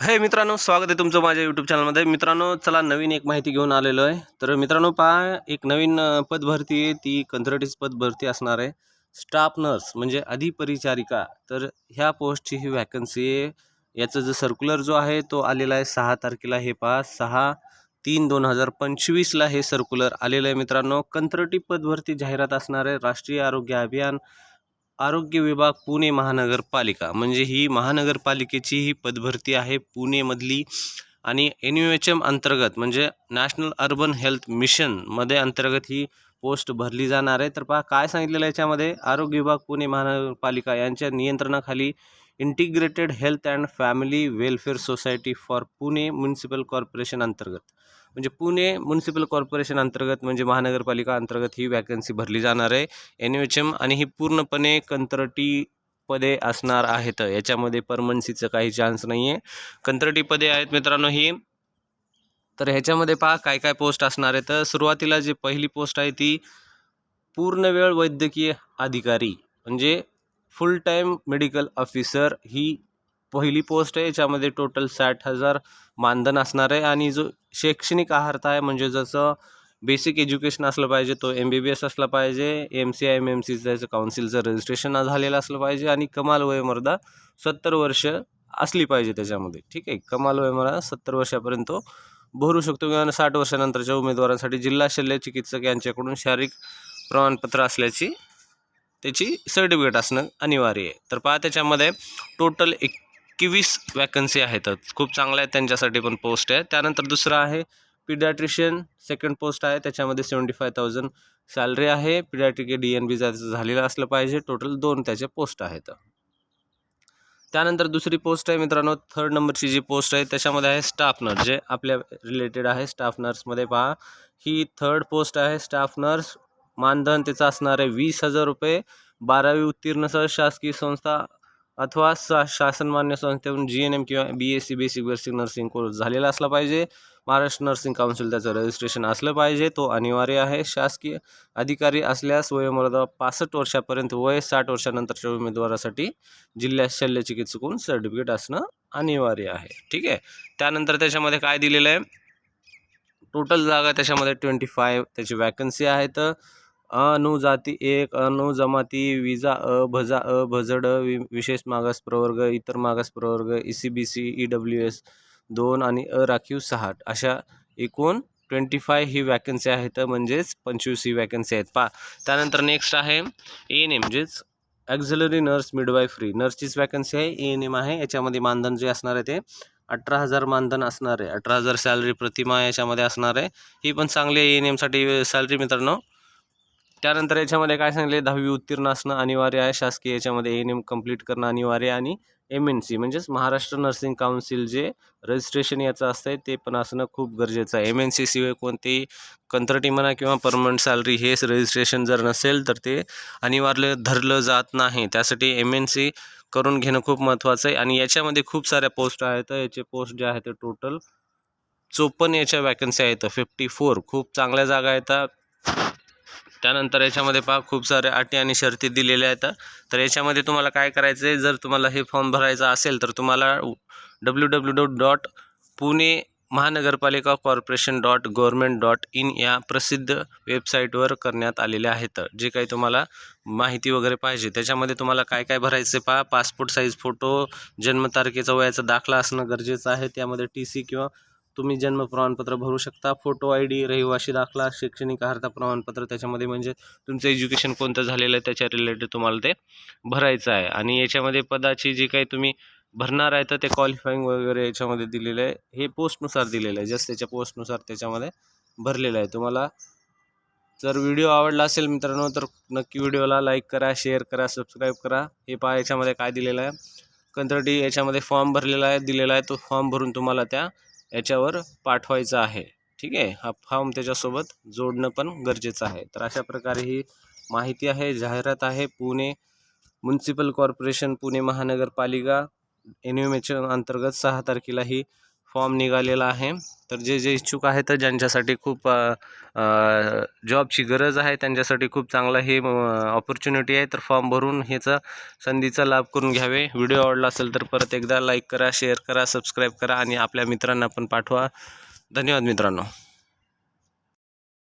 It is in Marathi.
हे मित्रांनो स्वागत आहे तुमचं माझ्या यूट्यूब चॅनलमध्ये मित्रांनो चला नवीन एक माहिती घेऊन आलेलो आहे. तर मित्रांनो पहा एक नवीन पदभरती आहे. ती कंत्राटीच पदभरती असणार आहे. स्टाफ नर्स म्हणजे अधिपरिचारिका. तर ह्या पोस्टची ही वॅकन्सी आहे. याचा जो सर्क्युलर जो आहे तो आलेला आहे सहा तारखेला. हे पहा सहा तीन दोन हजार पंचवीसला हे सर्क्युलर आलेलं आहे मित्रांनो. कंत्राटी पदभरती जाहिरात असणार आहे. राष्ट्रीय आरोग्य अभियान आरोग्य विभाग पुणे महानगरपालिका. म्हणजे ही महानगरपालिकेची ही पदभरती आहे पुणेमधली आणि एन यू एच एम अंतर्गत म्हणजे नॅशनल अर्बन हेल्थ मिशनमध्ये अंतर्गत ही पोस्ट भरली जाणार आहे. तर पहा काय सांगितलेलं याच्यामध्ये? आरोग्य विभाग पुणे महानगरपालिका यांच्या नियंत्रणाखाली integrated health and family welfare society for Pune municipal corporation अंतर्गत. म्हणजे पुणे म्युन्सिपल कॉर्पोरेशन अंतर्गत म्हणजे महानगरपालिका अंतर्गत ही वॅकन्सी भरली जाणार आहे. एन एच एम आणि ही पूर्णपणे कंत्रटी पदे असणार आहेत. याच्यामध्ये परमन्सीचं काही चान्स नाही आहे कंत्रटी पदे आहेत मित्रांनो ही. तर ह्याच्यामध्ये पहा काय काय पोस्ट असणार आहे तर सुरुवातीला जी पहिली पोस्ट आहे ती पूर्ण वेळ वैद्यकीय अधिकारी म्हणजे फुल टाईम मेडिकल ऑफिसर ही पहिली पोस्ट आहे याच्यामध्ये टोटल साठ हजार मानधन असणार आहे. आणि जो शैक्षणिक आहारता आहे म्हणजे जसं बेसिक एज्युकेशन असलं पाहिजे तो एम बी बी एस असला पाहिजे M C I M M सीचं जायचं काउन्सिलचं रजिस्ट्रेशन झालेलं असलं पाहिजे आणि कमाल वयमर्दा सत्तर वर्ष असली पाहिजे त्याच्यामध्ये. ठीक आहे? कमाल वयमर्दा सत्तर वर्षापर्यंत भरू शकतो किंवा साठ वर्षानंतरच्या उमेदवारांसाठी जिल्हा शल्य चिकित्सक यांच्याकडून शारीरिक प्रमाणपत्र असल्याची त्याची सर्टिफिकेट असणं अनिवार्य आहे. तर पहा त्याच्यामध्ये टोटल एकवीस वॅकन्सी आहेत खूप चांगल्या आहेत त्यांच्यासाठी पण पोस्ट आहे. त्यानंतर दुसरं आहे पिडॅट्रिशियन सेकंड पोस्ट आहे. त्याच्यामध्ये सेवन्टी फाय थाउजंड सॅलरी आहे पिडॅट्रिके डी एन बी जायचं झालेलं असलं पाहिजे. टोटल दोन त्याचे पोस्ट आहेत. त्यानंतर दुसरी पोस्ट आहे मित्रांनो. थर्ड नंबरची जी पोस्ट आहे त्याच्यामध्ये आहे स्टाफ नर्स जे आपल्या रिलेटेड आहे स्टाफ नर्समध्ये पहा ही थर्ड पोस्ट आहे स्टाफ नर्स मानधन त्याचं असणार आहे वीस हजार रुपये. बारावी उत्तीर्ण सह शासकीय संस्था अथवा सा शासनमान्य संस्थेतून जी एन एम किंवा B S C basic basic nursing course झालेला असला पाहिजे. महाराष्ट्र नर्सिंग काउन्सिल त्याचं रजिस्ट्रेशन असलं पाहिजे. तो अनिवार्य आहे. शासकीय अधिकारी असल्यास वयोमर्यादा पासष्ट वर्षापर्यंत वय साठ वर्षानंतरच्या उमेदवारासाठी जिल्ह्यात शल्य चिकित्सकून सर्टिफिकेट असणं अनिवार्य आहे. ठीक आहे? त्यानंतर त्याच्यामध्ये काय दिलेलं आहे? टोटल जागा त्याच्यामध्ये ट्वेंटी फाय त्याची वॅकन्सी आहेत अनुजाती एक अनुजमाती विजा अ भजा अ भजड वि विशेष मागास प्रवर्ग इतर मागास प्रवर्ग E C B C E W S दोन आणि अ राखीव सहा अशा एकूण ट्वेंटी फाय ही वॅकन्सी आहेत म्हणजेच पंचवीस ही वॅकन्सी आहेत. पा त्यानंतर नेक्स्ट आहे ए एन एम म्हणजेच ॲक्झलरी नर्स मिडवाय फ्री नर्सचीच वॅकन्सी आहे ए एन एम आहे. याच्यामध्ये मानधन जे असणार आहे ते अठरा हजार मानधन असणार आहे. अठरा हजार सॅलरी प्रतिमा याच्यामध्ये असणार आहे. ही पण चांगली आहे ए एन एमसाठी सॅलरी मित्रांनो. त्यानंतर याच्यामध्ये काय सांगले? दहावी उत्तीर्ण असणं अनिवार्य आहे. शासकीय याच्यामध्ये एन एम कंप्लीट करणं अनिवार्य आहे आणि एम एन सी म्हणजेच महाराष्ट्र नर्सिंग काउन्सिल जे रजिस्ट्रेशन याचं असतं ते पण असणं खूप गरजेचं आहे. एम एन सी शिवाय कोणतेही कंत्राटी म्हणा किंवा परमनंट सॅलरी हेच रजिस्ट्रेशन जर नसेल तर ते अनिवार्य धरलं जात नाही. त्यासाठी एम एन सी करून घेणं खूप महत्त्वाचं आहे. आणि याच्यामध्ये खूप साऱ्या पोस्ट आहेत. याचे पोस्ट जे आहेत ते टोटल चोपन्न याच्या वॅकन्सी आहेत. फिफ्टी फोर खूप चांगल्या जागा आहेत. त्यानंतर याच्यामध्ये पहा खूप सारे अटी आणि शर्ती दिलेल्या आहेत. तर याच्यामध्ये तुम्हाला काय करायचं आहे जर तुम्हाला हे फॉर्म भरायचा असेल तर तुम्हाला W W W dot Pune महानगरपालिका corporation dot government dot in या प्रसिद्ध वेबसाईटवर करण्यात आलेले आहेत. जे काही तुम्हाला माहिती वगैरे पाहिजे त्याच्यामध्ये तुम्हाला काय काय भरायचं पहा? पासपोर्ट साईज फोटो जन्मतारखेचा वयाचा दाखला असणं गरजेचं आहे. त्यामध्ये टी सी किंवा तुम्ही जन्म प्रमाणपत्र भरू शकता. फोटो आय डी रहिवाशी दाखला शैक्षणिक अर्हता प्रमाणपत्र त्याच्यामध्ये म्हणजे तुमचं एज्युकेशन कोणतं झालेलं आहे त्याच्या रिलेटेड तुम्हाला ते भरायचं आहे. आणि याच्यामध्ये पदाची जी काही तुम्ही भरणार आहे तर ते क्वालिफाईंग वगैरे याच्यामध्ये दिलेलं आहे. हे पोस्टनुसार दिलेलं आहे. जस्ट त्याच्या पोस्टनुसार त्याच्यामध्ये भरलेलं आहे. तुम्हाला जर व्हिडिओ आवडला असेल मित्रांनो तर नक्की व्हिडिओला लाईक करा शेअर करा सबस्क्राईब करा. हे पहा याच्यामध्ये काय दिलेलं आहे. कंत्रटी याच्यामध्ये फॉर्म भरलेला आहे दिलेला आहे. तो फॉर्म भरून तुम्हाला त्या याच्यावर पाठवायचं आहे. ठीक आहे? हा फॉर्म त्याच्यासोबत जोडणं पण गरजेचं आहे. तर अशा प्रकारे ही माहिती आहे जाहिरात आहे. पुणे म्युन्सिपल कॉर्पोरेशन पुणे महानगरपालिका एन एम एच्या अंतर्गत सहा तारखेला ही फॉर्म निघालेला आहे. तर जे जे इच्छुक आहे तर ज्यांच्यासाठी खूप जॉबची गरज आहे त्यांच्यासाठी खूप चांगला हे ऑपॉर्च्युनिटी आहे. तर फॉर्म भरून ह्याचा संधीचा लाभ करून घ्यावे. व्हिडिओ आवडला असेल तर परत एकदा लाईक करा शेअर करा सबस्क्राईब करा आणि आपल्या मित्रांना पण पाठवा. धन्यवाद मित्रांनो.